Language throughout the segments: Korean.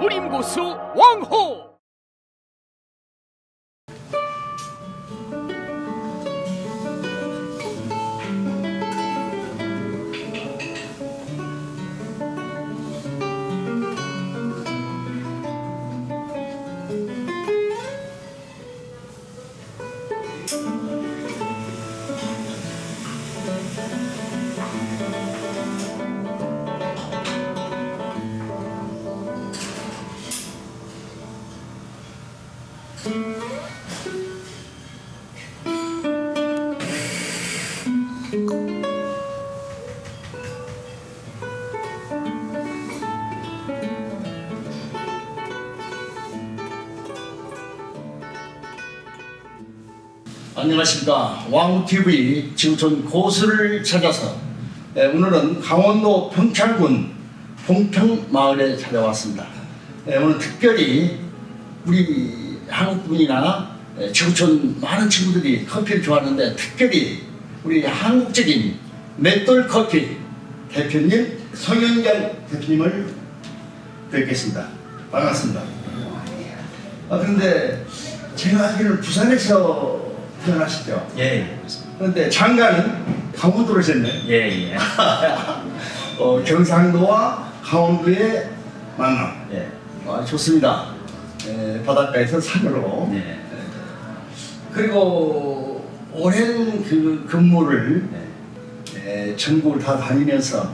무림고수 왕호 안녕하십니까. 왕TV 지구촌 고수를 찾아서 예, 오늘은 강원도 평창군 봉평마을에 찾아왔습니다. 예, 오늘 특별히 우리 한국분이나 예, 지구촌 많은 친구들이 커피를 좋아하는데 특별히 우리 한국적인 맷돌 커피 대표님 성현경 대표님을 뵙겠습니다 반갑습니다 아 그런데 제가 알기로는 부산에서 태어나셨죠? 예, 예. 그런데 장가는 강원도로 오셨네. 예, 예. 어, 경상도와 강원도의 만남. 예. 아, 좋습니다. 에, 바닷가에서 산으로. 예. 그리고 오랜 그 근무를 예. 에, 전국을 다 다니면서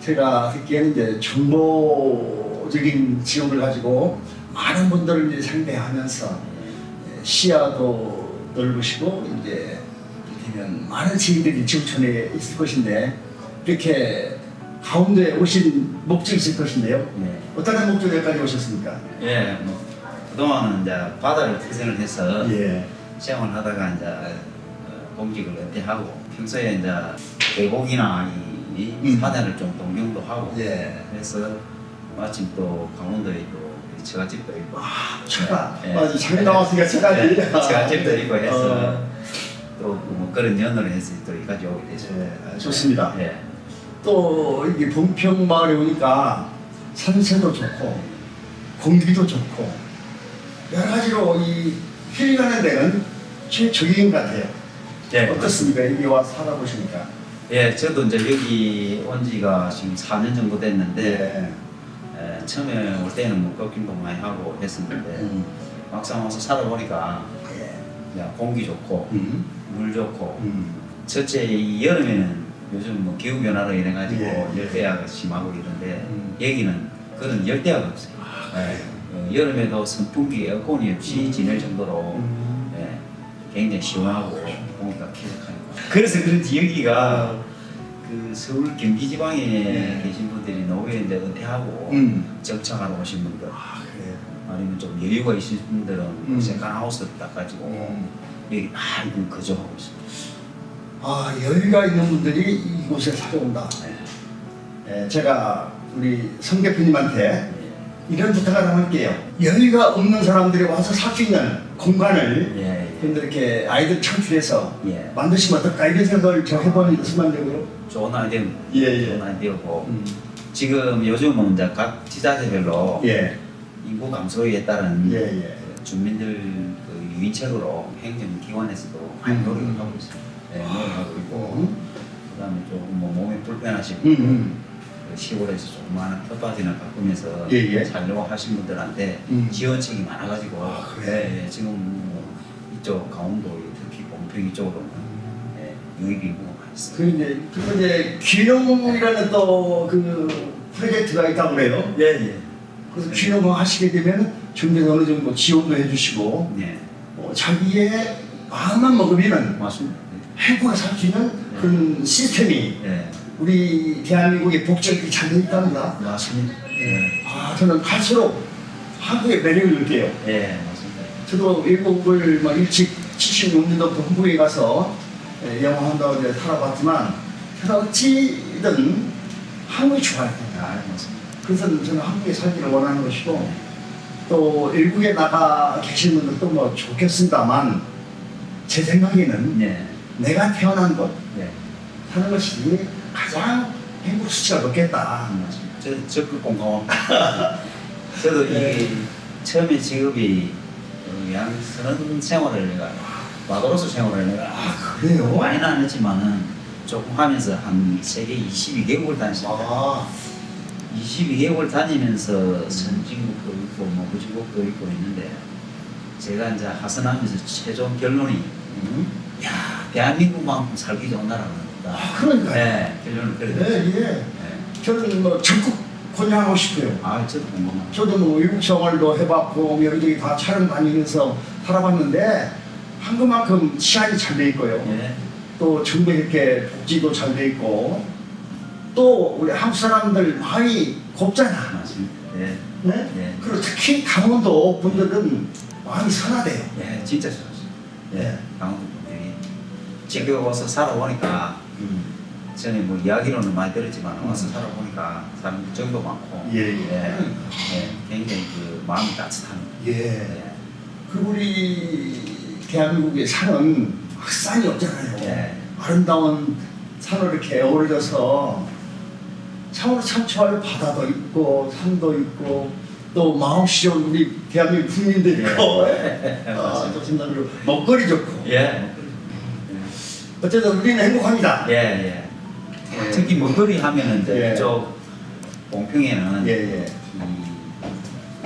제가 듣기에는 이제 정보적인 지역을 가지고 많은 분들을 이제 상대하면서 에, 시야도 넓으시고 이제 되면 많은 지인들이 지구촌에 있을 것인데 이렇게 가운데 오신 목적이 있을 것인데요. 예. 어떤 목적에 여기까지 오셨습니까? 예, 뭐 그동안은 이제 바다를 태생을 해서 예. 시험을 하다가 이제 어, 공직을 은퇴하고 평소에 이제 계곡이나 이, 이 음. 산에를 좀 동경도 하고 예. 그래서 마침 또 강원도에 또 처갓집도 있고 아. 예. 맞아. 장나왔으니까 차가. 예, 처갓집도 있고 해서 어. 또뭐 그런 연을 해서 또 여기까지 오게 됐습니다. 예, 좋습니다. 예. 또 이게 봉평 마을에 오니까 산세도 좋고 공기도 좋고 여러 가지로 이 힐링하는 데는 최적인 것 같아요. 예. 어떻습니까? 여기 와서 살아보시니까. 예, 저도 이제 여기 온 지가 지금 4년 정도 됐는데 네. 에, 처음에 올 때는 뭐 꺾임도 많이 하고 했었는데 음. 막상 와서 살아보니까 예. 공기 좋고 음. 물 좋고 음. 첫째 이 여름에는 요즘 뭐 기후 변화로 인해 가지고 예. 열대야가 심하고 이런데 음. 여기는 그런 열대야가 없어요. 예. 어, 여름에도 선풍기 에어컨이 없이 지낼 정도로 음. 예, 굉장히 시원하고 공기가 쾌적하니까 그래서 그런지 여기가 그 서울 경기 지방에 네. 계신 분들이 노후에 이제 은퇴하고 음. 정착하러 오신 분들 아, 그래요. 아니면 좀 여유가 있으신 분들은 음. 세컨 하우스 딱 가지고 음. 여기 다 이분 거주하고 있습니다. 아, 여유가 있는 분들이 이곳에 찾아온다. 네. 예, 제가 우리 성 대표님한테 예. 이런 부탁을 할게요. 여유가 없는 사람들이 와서 살 수 있는 공간을 예, 예. 이렇게 아이들 창출해서 예. 만드시면 어떨까 이런 생각을 제가 해보는 순간적으로 좋은 아이디어, 예, 예. 좋은 아이디어고 음. 지금 요즘은 이제 각 지자체별로 예, 인구 감소에 따른 예, 예. 그 주민들 그 유인책으로 행정기관에서도 많이 음. 노력을 하고 있습니다. 네, 노력하고 있고 음. 그다음에 조금 뭐 몸이 불편하신 음, 음. 그 시골에서 조그마한 텃밭이나 가꾸면서 예, 예. 살려고 하신 분들한테 음. 지원책이 많아가지고 아, 그래? 네, 지금 뭐 이쪽 강원도 특히 봉평 이쪽으로는 네, 유입 인구가 많이 있어요. 그 이제 그리고 이제 귀농이라는 또 그 프로젝트가 있다고 그래요. 예, 예. 그래서 귀농을 하시게 되면 중대에서 어느 정도 지원도 해주시고 네, 어, 자기의 마음만 먹으면은 맞습니다. 행복하게 살 수 있는 그런 시스템이 네, 우리 대한민국의 복적이 잘돼 있답니다. 맞습니다. 네, 아, 저는 갈수록 한국의 매력을 느껴요. 예, 맞습니다. 저도 외국을 막 일찍 76년도부터 한국에 가서 예, 영어 한다고 이제 살아봤지만 제가 어찌든 한국이 좋아요. 아, 맞습니다. 그래서 저는 한국에 살기를 원하는 것이고 또 외국에 나가 계신 분들도 뭐 좋겠습니다만 제 생각에는 네, 내가 태어난 곳 네. 사는 것이 가장 행복 수치가 높겠다. 맞습니다. 저 적극 공감합니다. 저도 네. 이게 처음에 직업이 어, 양선원 생활을 내가 마도로스 생활을 내가 아 그래요? 많이는 안 했지만은 조금 하면서 한 세계 22개국을 다녔습니다. 아 22개국을 다니면서 선진국도 있고 뭐 무지국도 있고 있는데 제가 이제 하선하면서 최종 결론이 음. 야 대한민국만큼 살기 좋은 나라는 아, 그러니까요. 네, 결론을 그래. 네, 예. 네. 저는 뭐 적극 권장하고 싶어요. 아, 저도 궁금한. 저도 뭐 생활도 해봤고 여기저기 다 촬영 다니면서 살아봤는데 한 그만큼 치안이 잘 돼 있고요. 예. 또 정부 이렇게 복지도 잘 돼 있고 또 우리 한국 사람들 마음이 곱잖아. 맞습니다. 예. 네? 예. 그리고 특히 강원도 분들은 마음이 선하대요. 예, 진짜 좋았어요. 예, 예. 강원도 분들이 지금 와서 살아보니까 음. 전에 뭐 이야기로는 많이 들었지만 와서 살아보니까 사람 정도 많고 예, 예. 예, 굉장히 그 마음이 따뜻한 예. 예. 그 우리 대한민국의 산은 산이 없잖아요. 예. 아름다운 산으로 이렇게 어우러져서 참으로 참 좋아요. 바다도 있고 산도 있고 또 마음씨 좋은 우리 대한민국 국민도 있고 예. 아. 좋습니다. 그리고 먹거리 좋고 예. 어쨌든 우리는 행복합니다. 예, 예. 특히 먹거리 하면은 이제 예. 이쪽 봉평에는 예, 예.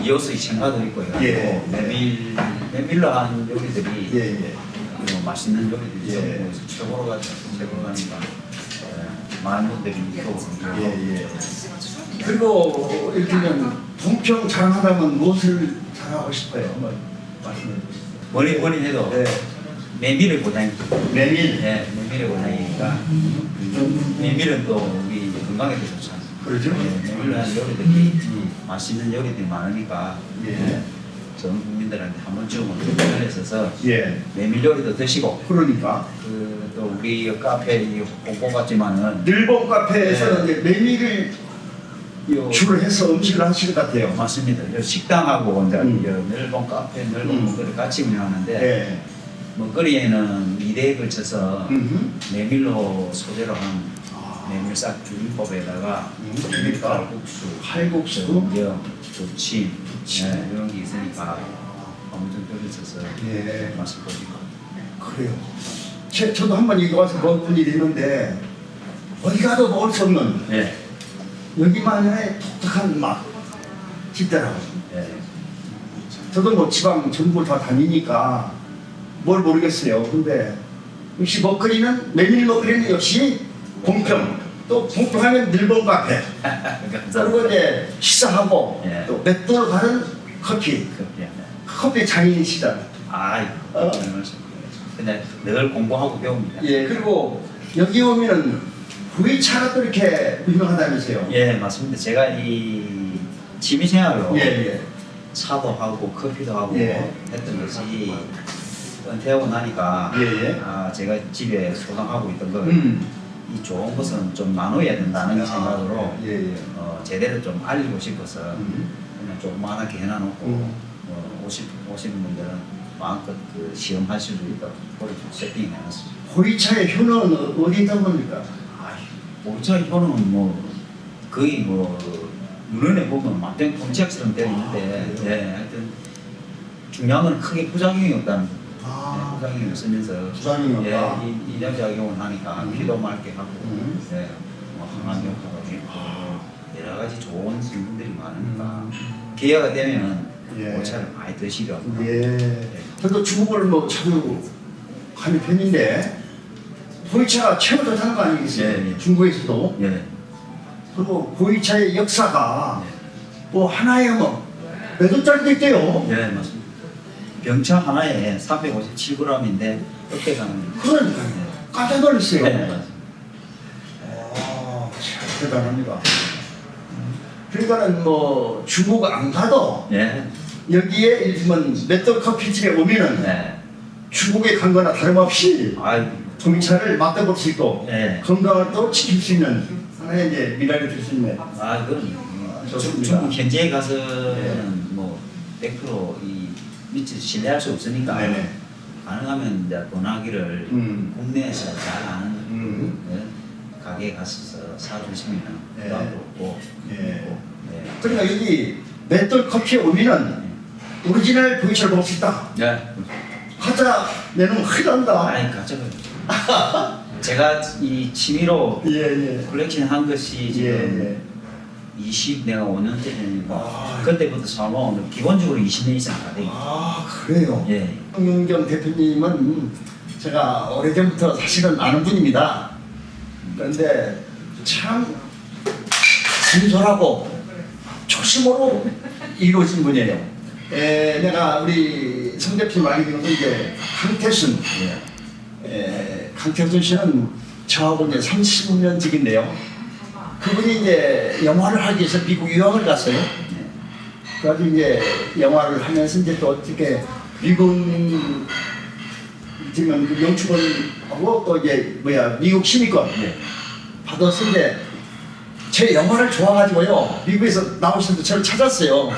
이 이호수의 청가도 있고요. 예. 또 메밀 메밀로 한 요리들이 예, 예. 뭐 맛있는 요리들이 예. 좀뭐 최고로 가죠. 최고로 가니까 예, 많은 분들이 또 예, 예. 그리고 이를테면 동평 자랑하다면 무엇을 자랑하고 싶어요? 한번 말씀해 주시죠. 뭐니 뭐니 해도 네. 메밀의 고장이 메밀. 예, 메밀의 고장이니까 메밀은 또 우리 건강에도 좋지 않습니까? 그러죠? 예, 메밀로 한 요리들이 맛있는 요리들이 많으니까 예. 전 국민들한테 한 번쯤은 전해서 예. 메밀 요리도 드시고 그러니까 그 또 우리 카페 이 공공 같지만은 늘봉 카페에서 네. 이제 메밀을 요 주로 해서 음식을 하시는 것 같아요. 맞습니다. 요 식당하고 이제 음. 요 넓은 카페 넓은 음. 먹거리 같이 운영하는데 예. 먹거리에는 2대에 걸쳐서 음. 메밀로 소재로 한 아. 메밀싹 비빔밥에다가 음, 메밀 비빔밥. 칼국수, 칼국수. 부침, 부침. 예, 이런 게 있으니까 엄청 들으셔서 예. 맛을 보시고 그래요. 제, 저도 한 번 여기 와서 먹은 일이 있는데 어디 가도 먹을 수 없는 예, 여기만의 독특한 맛 있더라고요. 예. 저도 뭐 지방 전부 다 다니니까 뭘 모르겠어요. 근데 역시 먹거리는 메밀 먹거리는 역시 봉평 또 봉평하면 늘봉 카페 그리고 감사합니다. 이제 식사하고 예. 또 맥도로 가는 커피 커피. 커피 장인이시다. 아이, 어. 그냥 늘 공부하고 배웁니다. 예 그리고 여기 오면은 구이차가 또 이렇게 유명하다면서요. 예, 맞습니다. 제가 이 취미생활로 예, 예. 차도 하고 커피도 하고 예. 했던 것이 은퇴하고 나니까 예, 예. 아, 제가 집에 소장하고 있던 걸이 음. 좋은 것은 좀 나눠야 된다는 생각으로 예, 예. 어, 제대로 좀 알리고 싶어서 음. 그냥 조그만하게 해놔놓고 음. 어, 오시, 오시는 분들은 마음껏 그 시험할 수 있도록 그렇게 좀 세팅해놨습니다. 구이차의 효는 어디 있단 겁니까? 오차 효는 뭐 거의 뭐 눈에 보면 완전 공작처럼 되어 있는데 예, 하여튼 중요한 건 크게 부작용이 없다는 거. 아. 예, 부작용이 없으면서 부작용이 없다. 예, 이- 이장 작용을 하니까 음. 피도 맑게 하고 음. 예, 뭐 항암 효과가 있고 여러 가지 좋은 성분들이 많으니까 기회가 되면 예. 오차를 많이 드시려고 예. 저도 중국을 뭐 자주 가는 편인데 보이차가 최고 좋다는 거 아니겠어요? 예, 예. 중국에서도 예, 그리고 보이차의 역사가 예. 뭐 하나에 뭐몇 원짜리도 있대요. 예, 맞습니다. 병차 하나에 357g인데 어때가는 그러니까요. 깜짝 놀랐어요. 네, 맞습니다. 아, 참 대단합니다. 그러니까는 뭐 중국 안 가도 예, 여기에 일면 맷돌 커피집에 오면은 네. 중국에 간 거나 다름없이 아이, 동차를 맛볼 수 있고 예. 건강을 또 지킬 수 있는 하나의 이제 미랄이 될수 있네. 아, 이건 음, 좋습니다. 중국 현지에 가서는 뭐 100%이 미치 신뢰할 수 없으니까 네네. 가능하면 이제 도나기를 음. 국내에서 잘 아는 음. 예, 가게에 가서 사주시면 네. 부담도 없고 예. 그리고, 예. 그러니까 여기 맷돌 커피에 오면은 오리지널 보이차를 먹을 수 있다. 네. 하자 내는 흔한다. 아니 가져가요. 제가 이 취미로 예, 예. 컬렉션 한 것이 예, 지금 20 내가 5년째 되니까 아. 그때부터 사모은 기본적으로 20년 이상 다 돼요. 아, 그래요? 예. 홍영경 대표님은 제가 오래전부터 사실은 아는 분입니다. 그런데 참 진솔하고 초심으로 이루어진 분이에요. 에, 내가 우리 성 대표님 된 이제 강태순, 예. 에, 강태순 씨는 저하고 이제 30년 지기인데요. 그분이 이제 영화를 하기 위해서 미국 유학을 갔어요. 네. 그래가지고 이제 영화를 하면서 이제 또 어떻게 미국 지금 그 영주권하고 또 이제 뭐야 미국 시민권 네. 받아서 이제 제 영화를 좋아가지고요 미국에서 나오시는데 저를 찾았어요.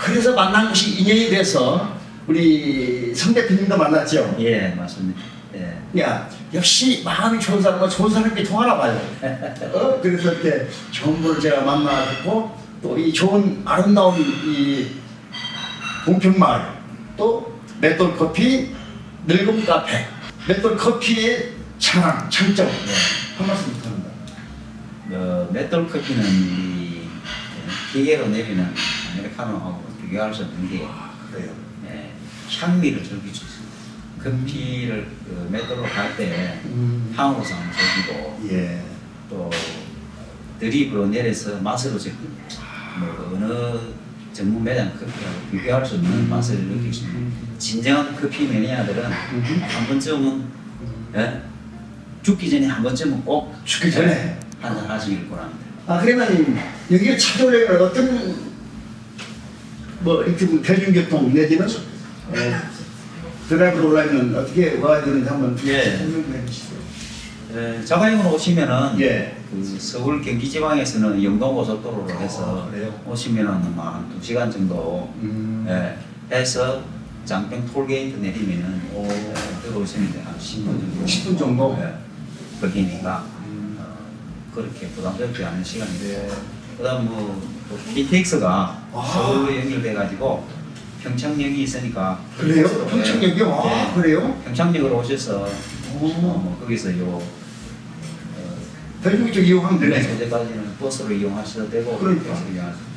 그래서 만난 것이 인연이 돼서 우리 성 대표님도 만났죠. 예, 맞습니다. 예. 야 역시 마음이 좋은 사람과 좋은 사람이 통하나 봐요. 어? 그래서 이렇게 좋은 분을 제가 만나고 또 이 좋은 아름다운 이 봉평마을 또 맷돌 커피 늙은 카페 맷돌 커피의 창 장점 한 말씀 부탁합니다. 어, 맷돌 커피는 이 예, 기계로 내리는 아메리카노하고 비교할 수 없는 게아 그래요. 예, 향미를 즐길 수. 커피를 그 맷돌로 갈때 음. 향으로서 즐기고 예. 또 드립으로 내려서 맛으로 즐깁니다. 뭐 어느 전문 매장 커피하고 비교할 수 없는 맛을 느낄 수 있는 진정한 커피 매니아들은 한 번쯤은 예? 죽기 전에 한 번쯤은 꼭 죽기 전에. 한잔 하시길 바랍니다. 아 그러면 여기를 찾아오려면 어떤 뭐 이렇게 뭐 대중교통 내지는 에, 드라이브로 오려면 어떻게 와야 되는지 한번 예. 설명해 주시죠. 예, 자가용으로 오시면은 예. 그 서울 경기지방에서는 영동고속도로로 해서 아, 그래요? 오시면은 뭐한 2시간 정도 음. 예, 해서 장평 톨게이트 내리면은 오. 예, 들어오시면 돼한 10분 정도 10분 정도? 예, 걸리니까 음. 어, 그렇게 부담스럽지 않은 시간이에요 예. 그 다음 뭐또 KTX가 아. 서울로 연결돼 가지고 평창역이 있으니까 그래요? 예, 평창역이요? 아, 예, 그래요? 평창역으로 오셔서 오. 어, 뭐 거기서 요 어, 대중교통 이용하면 네, 되네. 현재까지는 버스로 이용하셔도 되고 그러니까. 이용하셔도